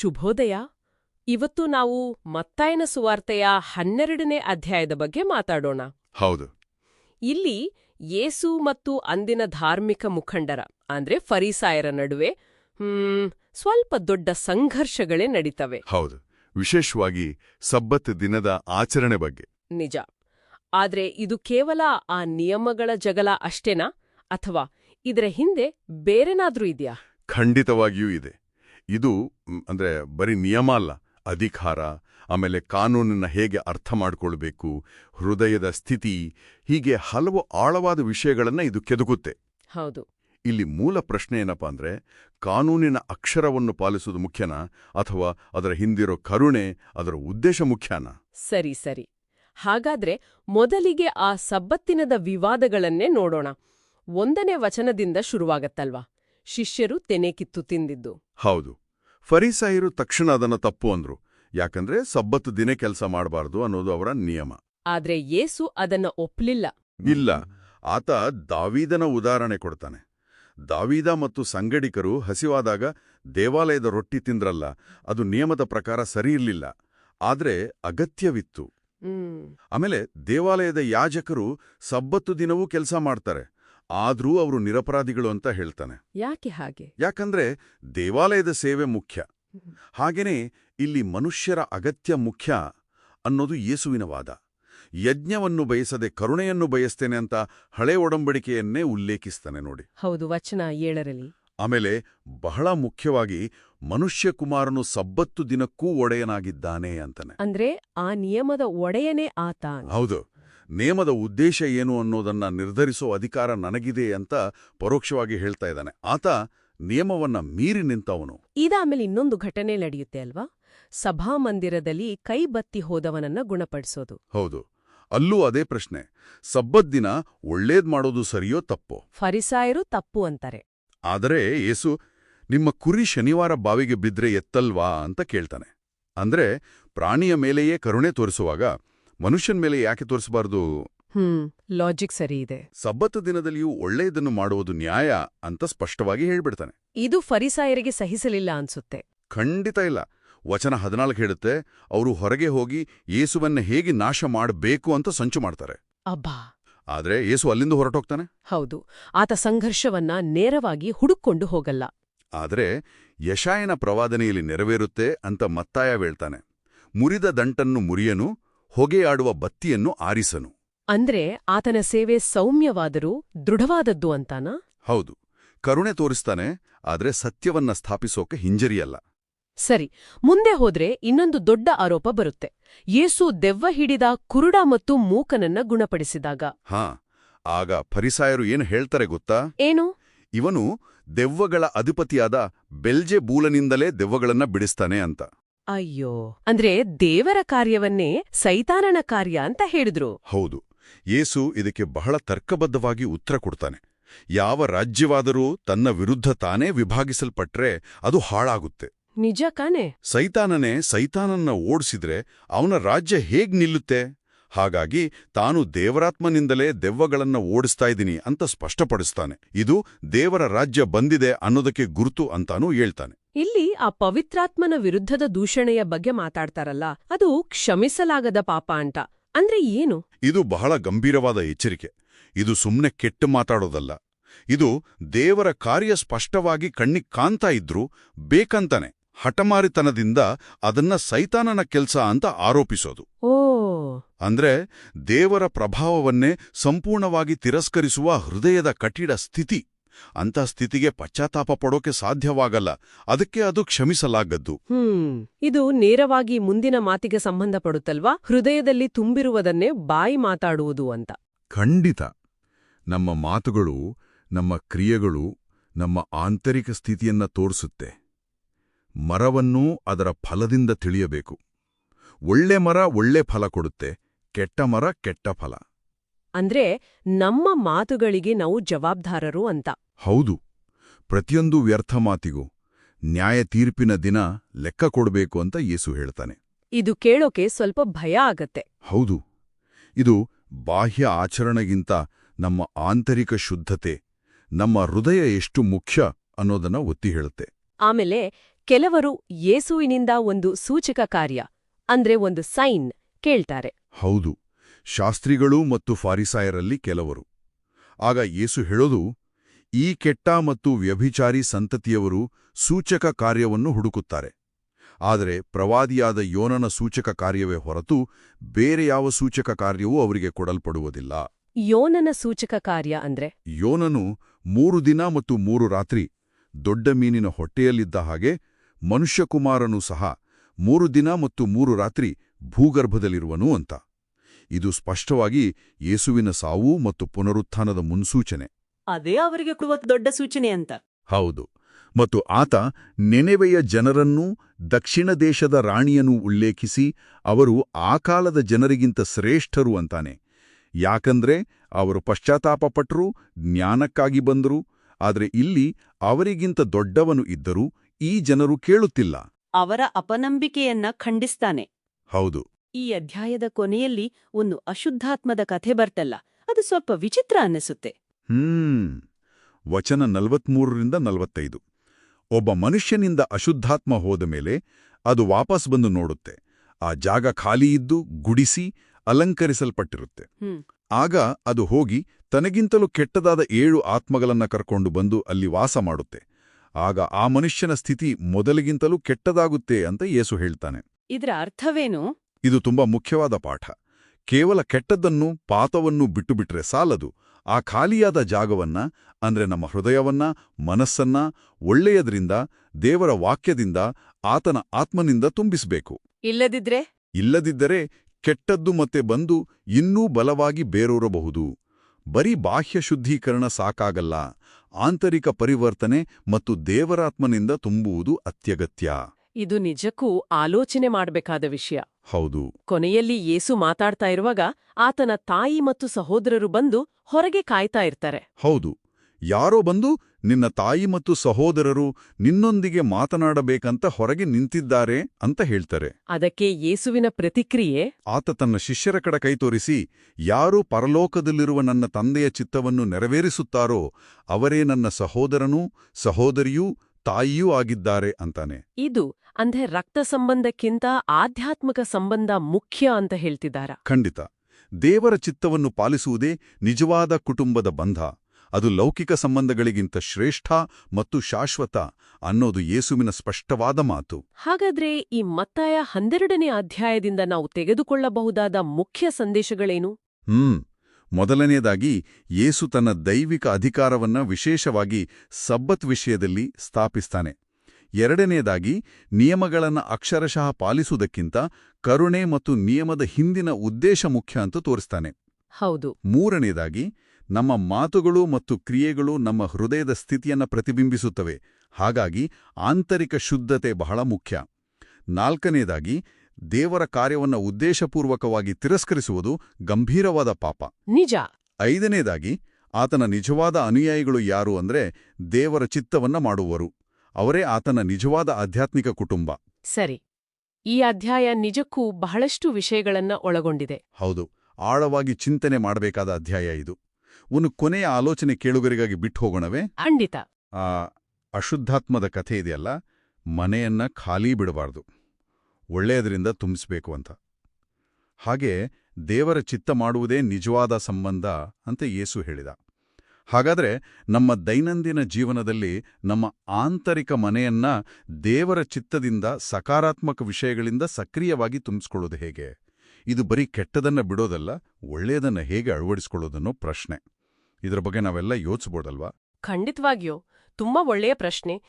ಶುಭೋದಯ ಇವತ್ತು ನಾವು ಮತ್ತಾಯನ ಸುವಾರ್ತೆಯ ಹನ್ನೆರಡನೇ ಅಧ್ಯಾಯದ ಬಗ್ಗೆ ಮಾತಾಡೋಣ. ಹೌದು. ಇಲ್ಲಿ ಯೇಸು ಮತ್ತು ಅಂದಿನ ಧಾರ್ಮಿಕ ಮುಖಂಡರ ಅಂದ್ರೆ ಫರೀಸಾಯರ ನಡುವೆ ಹ್ಮ್ ಸ್ವಲ್ಪ ದೊಡ್ಡ ಸಂಘರ್ಷಗಳೇ ನಡೀತವೆ. ಹೌದು. ವಿಶೇಷವಾಗಿ ಸಬ್ಬತ್ ದಿನದ ಆಚರಣೆ ಬಗ್ಗೆ. ನಿಜ. ಆದ್ರೆ ಇದು ಕೇವಲ ಆ ನಿಯಮಗಳ ಜಗಳ ಅಷ್ಟೇನಾ? ಅಥವಾ ಇದರ ಹಿಂದೆ ಬೇರೆನಾದ್ರೂ ಇದೆಯಾ? ಖಂಡಿತವಾಗಿಯೂ ಇದೆ. ಇದು ಅಂದ್ರೆ ಬರೀ ನಿಯಮ ಅಲ್ಲ. ಅಧಿಕಾರ ಆಮೇಲೆ ಕಾನೂನನ್ನ ಹೇಗೆ ಅರ್ಥ ಮಾಡಿಕೊಳ್ಬೇಕು ಹೃದಯದ ಸ್ಥಿತಿ ಹೀಗೆ ಹಲವು ಆಳವಾದ ವಿಷಯಗಳನ್ನು ಇದು ಕೆದಕುತ್ತೆ. ಹೌದು. ಇಲ್ಲಿ ಮೂಲ ಪ್ರಶ್ನೆ ಏನಪ್ಪಾ ಅಂದ್ರೆ ಕಾನೂನಿನ ಅಕ್ಷರವನ್ನು ಪಾಲಿಸುವುದು ಮುಖ್ಯನಾ ಅಥವಾ ಅದರ ಹಿಂದಿರೋ ಕರುಣೆ ಅದರ ಉದ್ದೇಶ ಮುಖ್ಯನಾ? ಸರಿ ಸರಿ. ಹಾಗಾದ್ರೆ ಮೊದಲಿಗೆ ಆ ಸಬ್ಬತ್ತಿನದ ವಿವಾದಗಳನ್ನೇ ನೋಡೋಣ. ಒಂದನೇ ವಚನದಿಂದ ಶುರುವಾಗತ್ತಲ್ವಾ? ಶಿಷ್ಯರು ತೆನೆ ಕಿತ್ತು ತಿಂದಿದ್ದು. ಹೌದು. ಫರೀಸಾಯರು ತಕ್ಷಣ ಅದನ್ನ ತಪ್ಪು ಅಂದ್ರು. ಯಾಕಂದ್ರೆ ಸಬ್ಬತ್ತು ದಿನ ಕೆಲಸ ಮಾಡಬಾರದು ಅನ್ನೋದು ಅವರ ನಿಯಮ. ಆದ್ರೆ ಯೇಸು ಅದನ್ನ ಒಪ್ಲಿಲ್ಲ. ಇಲ್ಲ. ಆತ ದಾವೀದನ ಉದಾಹರಣೆ ಕೊಡ್ತಾನೆ. ದಾವೀದ ಮತ್ತು ಸಂಗಡಿಕರು ಹಸಿವಾದಾಗ ದೇವಾಲಯದ ರೊಟ್ಟಿ ತಿಂದ್ರಲ್ಲ ಅದು ನಿಯಮದ ಪ್ರಕಾರ ಸರಿ ಇರಲಿಲ್ಲ. ಆದ್ರೆ ಅಗತ್ಯವಿತ್ತು. ಆಮೇಲೆ ದೇವಾಲಯದ ಯಾಜಕರು ಸಬ್ಬತ್ತು ದಿನವೂ ಕೆಲಸ ಮಾಡ್ತಾರೆ. ಆದ್ರೂ ಅವರು ನಿರಪರಾಧಿಗಳು ಅಂತ ಹೇಳ್ತಾನೆ. ಯಾಕೆ ಹಾಗೆ? ಯಾಕಂದ್ರೆ ದೇವಾಲಯದ ಸೇವೆ ಮುಖ್ಯ. ಹಾಗೇನೇ ಇಲ್ಲಿ ಮನುಷ್ಯರ ಅಗತ್ಯ ಮುಖ್ಯ ಅನ್ನೋದು ಯೇಸುವಿನ ವಾದ. ಯಜ್ಞವನ್ನು ಬಯಸದೆ ಕರುಣೆಯನ್ನು ಬಯಸ್ತೇನೆ ಅಂತ ಹಳೆ ಒಡಂಬಡಿಕೆಯನ್ನೇ ಉಲ್ಲೇಖಿಸ್ತಾನೆ ನೋಡಿ. ಹೌದು ವಚನ ಏಳರಲ್ಲಿ. ಆಮೇಲೆ ಬಹಳ ಮುಖ್ಯವಾಗಿ ಮನುಷ್ಯ ಕುಮಾರನು ಸಬ್ಬತ್ತು ದಿನಕ್ಕೂ ಒಡೆಯನಾಗಿದ್ದಾನೆ ಅಂತಾನೆ. ಅಂದ್ರೆ ಆ ನಿಯಮದ ಒಡೆಯನೇ ಆತ ಹೌದು. ನೇಮದ ಉದ್ದೇಶ ಏನು ಅನ್ನೋದನ್ನ ನಿರ್ಧರಿಸೋ ಅಧಿಕಾರ ನನಗಿದೆ ಅಂತ ಪರೋಕ್ಷವಾಗಿ ಹೇಳ್ತಾ ಇದ್ದಾನೆ. ಆತ ನಿಯಮವನ್ನ ಮೀರಿ ನಿಂತವನು. ಇದಾಮೇಲೆ ಇನ್ನೊಂದು ಘಟನೆ ನಡೆಯುತ್ತೆ ಅಲ್ವಾ? ಸಭಾಮಂದಿರದಲ್ಲಿ ಕೈ ಬತ್ತಿ ಹೋದವನನ್ನ ಗುಣಪಡಿಸೋದು. ಹೌದು. ಅಲ್ಲೂ ಅದೇ ಪ್ರಶ್ನೆ. ಸಬ್ಬತ್ ದಿನ ಒಳ್ಳೇದ್ ಮಾಡೋದು ಸರಿಯೋ ತಪ್ಪೋ? ಫರಿಸಾಯರು ತಪ್ಪು ಅಂತಾರೆ. ಆದರೆ ಏಸು ನಿಮ್ಮ ಕುರಿ ಶನಿವಾರ ಬಾವಿಗೆ ಬಿದ್ರೆ ಎತ್ತಲ್ವಾ ಅಂತ ಕೇಳ್ತಾನೆ. ಅಂದ್ರೆ ಪ್ರಾಣಿಯ ಮೇಲೆಯೇ ಕರುಣೆ ತೋರಿಸುವಾಗ ಮನುಷ್ಯನ್ ಮೇಲೆ ಯಾಕೆ ತೋರಿಸಬಾರದು? ಹ್ಮ್ ಲಾಜಿಕ್ ಸರಿ ಇದೆ. ಸಬ್ಬತ್ತು ದಿನದಲ್ಲಿಯೂ ಒಳ್ಳೆಯದನ್ನು ಮಾಡುವುದು ನ್ಯಾಯ ಅಂತ ಸ್ಪಷ್ಟವಾಗಿ ಹೇಳ್ಬಿಡ್ತಾನೆ. ಇದು ಫರಿಸಾಯರಿಗೆ ಸಹಿಸಲಿಲ್ಲ ಅನ್ಸುತ್ತೆ. ಖಂಡಿತ ಇಲ್ಲ. ವಚನ ಹದಿನಾಲ್ಕು ಹೇಳುತ್ತೆ ಅವರು ಹೊರಗೆ ಹೋಗಿ ಯೇಸುವನ್ನ ಹೇಗೆ ನಾಶ ಮಾಡಬೇಕು ಅಂತ ಸಂಚು ಮಾಡ್ತಾರೆ. ಅಬ್ಬಾ. ಆದ್ರೆ ಯೇಸು ಅಲ್ಲಿಂದ ಹೊರಟೋಗ್ತಾನೆ? ಹೌದು. ಆತ ಸಂಘರ್ಷವನ್ನ ನೇರವಾಗಿ ಹುಡುಕೊಂಡು ಹೋಗಲ್ಲ. ಆದ್ರೆ ಯಶಾಯನ ಪ್ರವಾದನೆಯಲ್ಲಿ ನೆರವೇರುತ್ತೆ ಅಂತ ಮತ್ತಾಯ ಹೇಳ್ತಾನೆ. ಮುರಿದ ದಂಟನ್ನು ಮುರಿಯನು ಹೊಗೆಯಾಡುವ ಬತ್ತಿಯನ್ನು ಆರಿಸನು. ಅಂದ್ರೆ ಆತನ ಸೇವೆ ಸೌಮ್ಯವಾದರೂ ದೃಢವಾದದ್ದು ಅಂತಾನಾ? ಹೌದು. ಕರುಣೆ ತೋರಿಸ್ತಾನೆ ಆದ್ರೆ ಸತ್ಯವನ್ನ ಸ್ಥಾಪಿಸೋಕೆ ಹಿಂಜರಿಯಲ್ಲ. ಸರಿ ಮುಂದೆ ಹೋದ್ರೆ ಇನ್ನೊಂದು ದೊಡ್ಡ ಆರೋಪ ಬರುತ್ತೆ. ಯೇಸು ದೆವ್ವ ಹಿಡಿದ ಕುರುಡ ಮತ್ತು ಮೂಕನನ್ನ ಗುಣಪಡಿಸಿದಾಗ. ಹಾ ಆಗ ಪರಿಸಾಯರು ಏನು ಹೇಳ್ತಾರೆ ಗೊತ್ತಾ? ಏನು? ಇವನು ದೆವ್ವಗಳ ಅಧಿಪತಿಯಾದ ಬೆಲ್ಜೆ ಬೂಲನಿಂದಲೇ ದೆವ್ವಗಳನ್ನ ಬಿಡಿಸ್ತಾನೆ ಅಂತ. ಅಯ್ಯೋ. ಅಂದ್ರೆ ದೇವರ ಕಾರ್ಯವನ್ನೇ ಸೈತಾನನ ಕಾರ್ಯ ಅಂತ ಹೇಳಿದ್ರು. ಹೌದು. ಯೇಸು ಇದಕ್ಕೆ ಬಹಳ ತರ್ಕಬದ್ಧವಾಗಿ ಉತ್ತರ ಕೊಡ್ತಾನೆ. ಯಾವ ರಾಜ್ಯವಾದರೂ ತನ್ನ ವಿರುದ್ಧ ತಾನೇ ವಿಭಾಗಿಸಲ್ಪಟ್ರೆ ಅದು ಹಾಳಾಗುತ್ತೆ. ನಿಜ ಕಾನೆ ಸೈತಾನನೇ ಸೈತಾನನ್ನ ಓಡಿಸಿದ್ರೆ ಅವನ ರಾಜ್ಯ ಹೇಗ್ ನಿಲ್ಲುತ್ತೆ? ಹಾಗಾಗಿ ತಾನು ದೇವರಾತ್ಮನಿಂದಲೇ ದೆವ್ವಗಳನ್ನು ಓಡಿಸ್ತಾ ಇದ್ದೀನಿ ಅಂತ ಸ್ಪಷ್ಟಪಡಿಸ್ತಾನೆ. ಇದು ದೇವರ ರಾಜ್ಯ ಬಂದಿದೆ ಅನ್ನೋದಕ್ಕೆ ಗುರುತು ಅಂತಾನೂ ಹೇಳ್ತಾನೆ. ಇಲ್ಲಿ ಆ ಪವಿತ್ರಾತ್ಮನ ವಿರುದ್ಧದ ದೂಷಣೆಯ ಬಗ್ಗೆ ಮಾತಾಡ್ತಾರಲ್ಲ ಅದು ಕ್ಷಮಿಸಲಾಗದ ಪಾಪ ಅಂತ. ಅಂದ್ರೆ ಏನು? ಇದು ಬಹಳ ಗಂಭೀರವಾದ ಎಚ್ಚರಿಕೆ. ಇದು ಸುಮ್ನೆ ಕೆಟ್ಟು ಮಾತಾಡೋದಲ್ಲ. ಇದು ದೇವರ ಕಾರ್ಯ ಸ್ಪಷ್ಟವಾಗಿ ಕಣ್ಣಿಗೆ ಕಾಣ್ತಾ ಇದ್ರೂ ಬೇಕಂತಾನೆ. ಹಠಮಾರಿತನದಿಂದ ಅದನ್ನ ಸೈತಾನನ ಕೆಲ್ಸ ಅಂತ ಆರೋಪಿಸೋದು. ಓ ಅಂದ್ರೆ ದೇವರ ಪ್ರಭಾವವನ್ನೇ ಸಂಪೂರ್ಣವಾಗಿ ತಿರಸ್ಕರಿಸುವ ಹೃದಯದ ಕಠಿಣ ಸ್ಥಿತಿ. ಅಂತ ಸ್ಥಿತಿಗೆ ಪಶ್ಚಾತ್ತಾಪ ಪಡೋಕೆ ಸಾಧ್ಯವಾಗಲ್ಲ. ಅದಕ್ಕೆ ಅದು ಕ್ಷಮಿಸಲಾಗದ್ದು. ಹ್ಮ್. ಇದು ನೇರವಾಗಿ ಮುಂದಿನ ಮಾತಿಗೆ ಸಂಬಂಧಪಡುತ್ತಲ್ವಾ ಹೃದಯದಲ್ಲಿ ತುಂಬಿರುವುದನ್ನೇ ಬಾಯಿ ಮಾತಾಡುವುದು ಅಂತ. ಖಂಡಿತ. ನಮ್ಮ ಮಾತುಗಳು ನಮ್ಮ ಕ್ರಿಯೆಗಳು ನಮ್ಮ ಆಂತರಿಕ ಸ್ಥಿತಿಯನ್ನ ತೋರಿಸುತ್ತೆ. ಮರವನ್ನೂ ಅದರ ಫಲದಿಂದ ತಿಳಿಯಬೇಕು. ಒಳ್ಳೆ ಮರ ಒಳ್ಳೆ ಫಲ ಕೊಡುತ್ತೆ ಕೆಟ್ಟ ಮರ ಕೆಟ್ಟ ಫಲ. ಅಂದ್ರೆ ನಮ್ಮ ಮಾತುಗಳಿಗೆ ನಾವು ಜವಾಬ್ದಾರರು ಅಂತ. ಹೌದು. ಪ್ರತಿಯೊಂದು ವ್ಯರ್ಥ ಮಾತಿಗೂ ನ್ಯಾಯ ತೀರ್ಪಿನ ದಿನ ಲೆಕ್ಕ ಕೊಡಬೇಕು ಅಂತ ಯೇಸು ಹೇಳ್ತಾನೆ. ಇದು ಕೇಳೋಕೆ ಸ್ವಲ್ಪ ಭಯ ಆಗತ್ತೆ. ಹೌದು. ಇದು ಬಾಹ್ಯ ಆಚರಣೆಗಿಂತ ನಮ್ಮ ಆಂತರಿಕ ಶುದ್ಧತೆ ನಮ್ಮ ಹೃದಯ ಎಷ್ಟು ಮುಖ್ಯ ಅನ್ನೋದನ್ನ ಒತ್ತಿ ಹೇಳುತ್ತೆ. ಆಮೇಲೆ ಕೆಲವರು ಯೇಸುವಿನಿಂದ ಒಂದು ಸೂಚಕ ಕಾರ್ಯ. ಅಂದ್ರೆ ಒಂದು ಸೈನ್ ಕೇಳ್ತಾರೆ. ಹೌದು ಶಾಸ್ತ್ರಿಗಳು ಮತ್ತು ಫಾರಿಸಾಯರಲ್ಲಿ ಕೆಲವರು. ಆಗ ಯೇಸು ಹೇಳೋದು ಈ ಕೆಟ್ಟ ಮತ್ತು ವ್ಯಭಿಚಾರಿ ಸಂತತಿಯವರು ಸೂಚಕ ಕಾರ್ಯವನ್ನು ಹುಡುಕುತ್ತಾರೆ. ಆದರೆ ಪ್ರವಾದಿಯಾದ ಯೋನನ ಸೂಚಕ ಕಾರ್ಯವೇ ಹೊರತು ಬೇರೆ ಯಾವ ಸೂಚಕ ಕಾರ್ಯವೂ ಅವರಿಗೆ ಕೊಡಲ್ಪಡುವುದಿಲ್ಲ. ಯೋನನ ಸೂಚಕ ಕಾರ್ಯ ಅಂದ್ರೆ? ಯೋನನು ಮೂರು ದಿನ ಮತ್ತು ಮೂರು ರಾತ್ರಿ ದೊಡ್ಡ ಮೀನಿನ ಹೊಟ್ಟೆಯಲ್ಲಿದ್ದ ಹಾಗೆ ಮನುಷ್ಯಕುಮಾರನೂ ಸಹ ಮೂರು ದಿನ ಮತ್ತು ಮೂರು ರಾತ್ರಿ ಭೂಗರ್ಭದಲ್ಲಿರುವನು ಅಂತ. ಇದು ಸ್ಪಷ್ಟವಾಗಿ ಯೇಸುವಿನ ಸಾವು ಮತ್ತು ಪುನರುತ್ಥಾನದ ಮುನ್ಸೂಚನೆ. ಅದೇ ಅವರಿಗೆ ಕೊಡುವ ದೊಡ್ಡ ಸೂಚನೆ ಅಂತ. ಹೌದು. ಮತ್ತು ಆತ ನೆನೆವೆಯ ಜನರನ್ನೂ ದಕ್ಷಿಣ ದೇಶದ ರಾಣಿಯನ್ನೂ ಉಲ್ಲೇಖಿಸಿ ಅವರು ಆ ಕಾಲದ ಜನರಿಗಿಂತ ಶ್ರೇಷ್ಠರು ಅಂತಾನೆ. ಯಾಕಂದ್ರೆ ಅವರು ಪಶ್ಚಾತ್ತಾಪಪಟ್ಟರು ಜ್ಞಾನಕ್ಕಾಗಿ ಬಂದರು ಆದರೆ ಇಲ್ಲಿ ಅವರಿಗಿಂತ ದೊಡ್ಡವನು ಇದ್ದರೂ ಈ ಜನರು ಕೇಳುತ್ತಿಲ್ಲ. ಅವರ ಅಪನಂಬಿಕೆಯನ್ನ ಖಂಡಿಸ್ತಾನೆ. ಹೌದು. ಈ ಅಧ್ಯಾಯದ ಕೊನೆಯಲ್ಲಿ ಒಂದು ಅಶುದ್ಧಾತ್ಮದ ಕಥೆ ಬರ್ತಲ್ಲ ಅದು ಸ್ವಲ್ಪ ವಿಚಿತ್ರ ಅನ್ನಿಸುತ್ತೆ. ಹ್ಮ್. ವಚನ ನಲವತ್ಮೂರರಿಂದ ನಲವತ್ತೈದು. ಒಬ್ಬ ಮನುಷ್ಯನಿಂದ ಅಶುದ್ಧಾತ್ಮ ಹೋದ ಮೇಲೆ ಅದು ವಾಪಸ್ ಬಂದು ನೋಡುತ್ತೆ. ಆ ಜಾಗ ಖಾಲಿಯಿದ್ದು ಗುಡಿಸಿ ಅಲಂಕರಿಸಲ್ಪಟ್ಟಿರುತ್ತೆ. ಆಗ ಅದು ಹೋಗಿ ತನಗಿಂತಲೂ ಕೆಟ್ಟದಾದ ಏಳು ಆತ್ಮಗಳನ್ನ ಕರ್ಕೊಂಡು ಬಂದು ಅಲ್ಲಿ ವಾಸ ಮಾಡುತ್ತೆ. ಆಗ ಆ ಮನುಷ್ಯನ ಸ್ಥಿತಿ ಮೊದಲಿಗಿಂತಲೂ ಕೆಟ್ಟದಾಗುತ್ತೆ ಅಂತ ಯೇಸು ಹೇಳ್ತಾನೆ. ಇದರ ಅರ್ಥವೇನು? ಇದು ತುಂಬಾ ಮುಖ್ಯವಾದ ಪಾಠ. ಕೇವಲ ಕೆಟ್ಟದ್ದನ್ನು ಪಾತವನ್ನು ಬಿಟ್ಟುಬಿಟ್ರೆ ಸಾಲದು. ಆ ಖಾಲಿಯಾದ ಜಾಗವನ್ನ ಅಂದ್ರೆ ನಮ್ಮ ಹೃದಯವನ್ನ ಮನಸ್ಸನ್ನ ಒಳ್ಳೆಯದ್ರಿಂದ ದೇವರ ವಾಕ್ಯದಿಂದ ಆತನ ಆತ್ಮನಿಂದ ತುಂಬಿಸಬೇಕು. ಇಲ್ಲದಿದ್ರೆ? ಇಲ್ಲದಿದ್ದರೆ ಕೆಟ್ಟದ್ದು ಮತ್ತೆ ಬಂದು ಇನ್ನೂ ಬಲವಾಗಿ ಬೇರೂರಬಹುದು. ಬರೀ ಬಾಹ್ಯ ಶುದ್ಧೀಕರಣ ಸಾಕಾಗಲ್ಲ. ಆಂತರಿಕ ಪರಿವರ್ತನೆ ಮತ್ತು ದೇವರಾತ್ಮನಿಂದ ತುಂಬುವುದು ಅತ್ಯಗತ್ಯ. ಇದು ನಿಜಕ್ಕೂ ಆಲೋಚನೆ ಮಾಡಬೇಕಾದ ವಿಷಯ. ಹೌದು. ಕೊನೆಯಲ್ಲಿ ಯೇಸು ಮಾತಾಡ್ತಾ ಇರುವಾಗ ಆತನ ತಾಯಿ ಮತ್ತು ಸಹೋದರರು ಬಂದು ಹೊರಗೆ ಕಾಯ್ತಾ ಇರ್ತಾರೆ. ಹೌದು. ಯಾರೋ ಬಂದು ನಿನ್ನ ತಾಯಿ ಮತ್ತು ಸಹೋದರರು ನಿನ್ನೊಂದಿಗೆ ಮಾತನಾಡಬೇಕಂತ ಹೊರಗೆ ನಿಂತಿದ್ದಾರೆ ಅಂತ ಹೇಳ್ತಾರೆ. ಅದಕ್ಕೆ ಯೇಸುವಿನ ಪ್ರತಿಕ್ರಿಯೆ? ಆತ ತನ್ನ ಶಿಷ್ಯರ ಕಡೆ ಕೈ ತೋರಿಸಿ ಯಾರು ಪರಲೋಕದಲ್ಲಿರುವ ನನ್ನ ತಂದೆಯ ಚಿತ್ತವನ್ನು ನೆರವೇರಿಸುತ್ತಾರೋ ಅವರೇ ನನ್ನ ಸಹೋದರನೂ ಸಹೋದರಿಯೂ ತಾಯಿಯೂ ಆಗಿದ್ದಾರೆ ಅಂತಾನೆ. ಇದು ಅಂದ್ರೆ ರಕ್ತ ಸಂಬಂಧಕ್ಕಿಂತ ಆಧ್ಯಾತ್ಮಿಕ ಸಂಬಂಧ ಮುಖ್ಯ ಅಂತ ಹೇಳ್ತಿದ್ದಾರ? ಖಂಡಿತ. ದೇವರ ಚಿತ್ತವನ್ನು ಪಾಲಿಸುವುದೇ ನಿಜವಾದ ಕುಟುಂಬದ ಬಂಧ. ಅದು ಲೌಕಿಕ ಸಂಬಂಧಗಳಿಗಿಂತ ಶ್ರೇಷ್ಠ ಮತ್ತು ಶಾಶ್ವತ ಅನ್ನೋದು ಯೇಸುವಿನ ಸ್ಪಷ್ಟವಾದ ಮಾತು. ಹಾಗಾದ್ರೆ ಈ ಮತ್ತಾಯ ಹನ್ನೆರಡನೇ ಅಧ್ಯಾಯದಿಂದ ನಾವು ತೆಗೆದುಕೊಳ್ಳಬಹುದಾದ ಮುಖ್ಯ ಸಂದೇಶಗಳೇನು? ಹ್ಮ್. ಮೊದಲನೆಯದಾಗಿ ಯೇಸು ತನ್ನ ದೈವಿಕ ಅಧಿಕಾರವನ್ನ ವಿಶೇಷವಾಗಿ ಸಬ್ಬತ್ ವಿಷಯದಲ್ಲಿ ಸ್ಥಾಪಿಸ್ತಾನೆ. ಎರಡನೆಯದಾಗಿ ನಿಯಮಗಳನ್ನ ಅಕ್ಷರಶಃ ಪಾಲಿಸುವುದಕ್ಕಿಂತ ಕರುಣೆ ಮತ್ತು ನಿಯಮದ ಹಿಂದಿನ ಉದ್ದೇಶ ಮುಖ್ಯ ಅಂತ ತೋರಿಸ್ತಾನೆ. ಹೌದು. ಮೂರನೆಯದಾಗಿ ನಮ್ಮ ಮಾತುಗಳು ಮತ್ತು ಕ್ರಿಯೆಗಳು ನಮ್ಮ ಹೃದಯದ ಸ್ಥಿತಿಯನ್ನು ಪ್ರತಿಬಿಂಬಿಸುತ್ತವೆ. ಹಾಗಾಗಿ ಆಂತರಿಕ ಶುದ್ಧತೆ ಬಹಳ ಮುಖ್ಯ. ನಾಲ್ಕನೆಯದಾಗಿ ದೇವರ ಕಾರ್ಯವನ್ನ ಉದ್ದೇಶಪೂರ್ವಕವಾಗಿ ತಿರಸ್ಕರಿಸುವುದು ಗಂಭೀರವಾದ ಪಾಪ. ನಿಜ. ಐದನೇದಾಗಿ ಆತನ ನಿಜವಾದ ಅನುಯಾಯಿಗಳು ಯಾರು ಅಂದ್ರೆ ದೇವರ ಚಿತ್ತವನ್ನ ಮಾಡುವರು ಅವರೇ ಆತನ ನಿಜವಾದ ಆಧ್ಯಾತ್ಮಿಕ ಕುಟುಂಬ. ಸರಿ. ಈ ಅಧ್ಯಾಯ ನಿಜಕ್ಕೂ ಬಹಳಷ್ಟು ವಿಷಯಗಳನ್ನ ಒಳಗೊಂಡಿದೆ. ಹೌದು. ಆಳವಾಗಿ ಚಿಂತನೆ ಮಾಡಬೇಕಾದ ಅಧ್ಯಾಯ ಇದು. ಒಂದು ಕೊನೆಯ ಆಲೋಚನೆ ಕೇಳುಗರಿಗಾಗಿ ಬಿಟ್ಟು ಹೋಗೋಣವೇ? ಖಂಡಿತ. ಆ ಅಶುದ್ಧಾತ್ಮದ ಕಥೆ ಇದೆಯಲ್ಲ ಮನೆಯನ್ನ ಖಾಲಿ ಬಿಡಬಾರ್ದು ಒಳ್ಳೆಯದರಿಂದ ತುಂಬಿಸ್ಬೇಕು ಅಂತ. ಹಾಗೆ ದೇವರ ಚಿತ್ತ ಮಾಡುವುದೇ ನಿಜವಾದ ಸಂಬಂಧ ಅಂತ ಏಸು ಹೇಳಿದ. ಹಾಗಾದ್ರೆ ನಮ್ಮ ದೈನಂದಿನ ಜೀವನದಲ್ಲಿ ನಮ್ಮ ಆಂತರಿಕ ಮನೆಯನ್ನ ದೇವರ ಚಿತ್ತದಿಂದ ಸಕಾರಾತ್ಮಕ ವಿಷಯಗಳಿಂದ ಸಕ್ರಿಯವಾಗಿ ತುಂಬಿಸ್ಕೊಳ್ಳೋದು ಹೇಗೆ? ಇದು ಬರೀ ಕೆಟ್ಟದನ್ನ ಬಿಡೋದಲ್ಲ ಒಳ್ಳೆಯದನ್ನು ಹೇಗೆ ಅಳವಡಿಸ್ಕೊಳ್ಳೋದನ್ನೋ ಪ್ರಶ್ನೆ. ಇದರ ಬಗ್ಗೆ ನಾವೆಲ್ಲ ಯೋಚಿಸ್ಬೋದಲ್ವಾ? ಖಂಡಿತವಾಗಿಯೋ. ತುಂಬಾ ಒಳ್ಳೆಯ ಪ್ರಶ್ನೆ.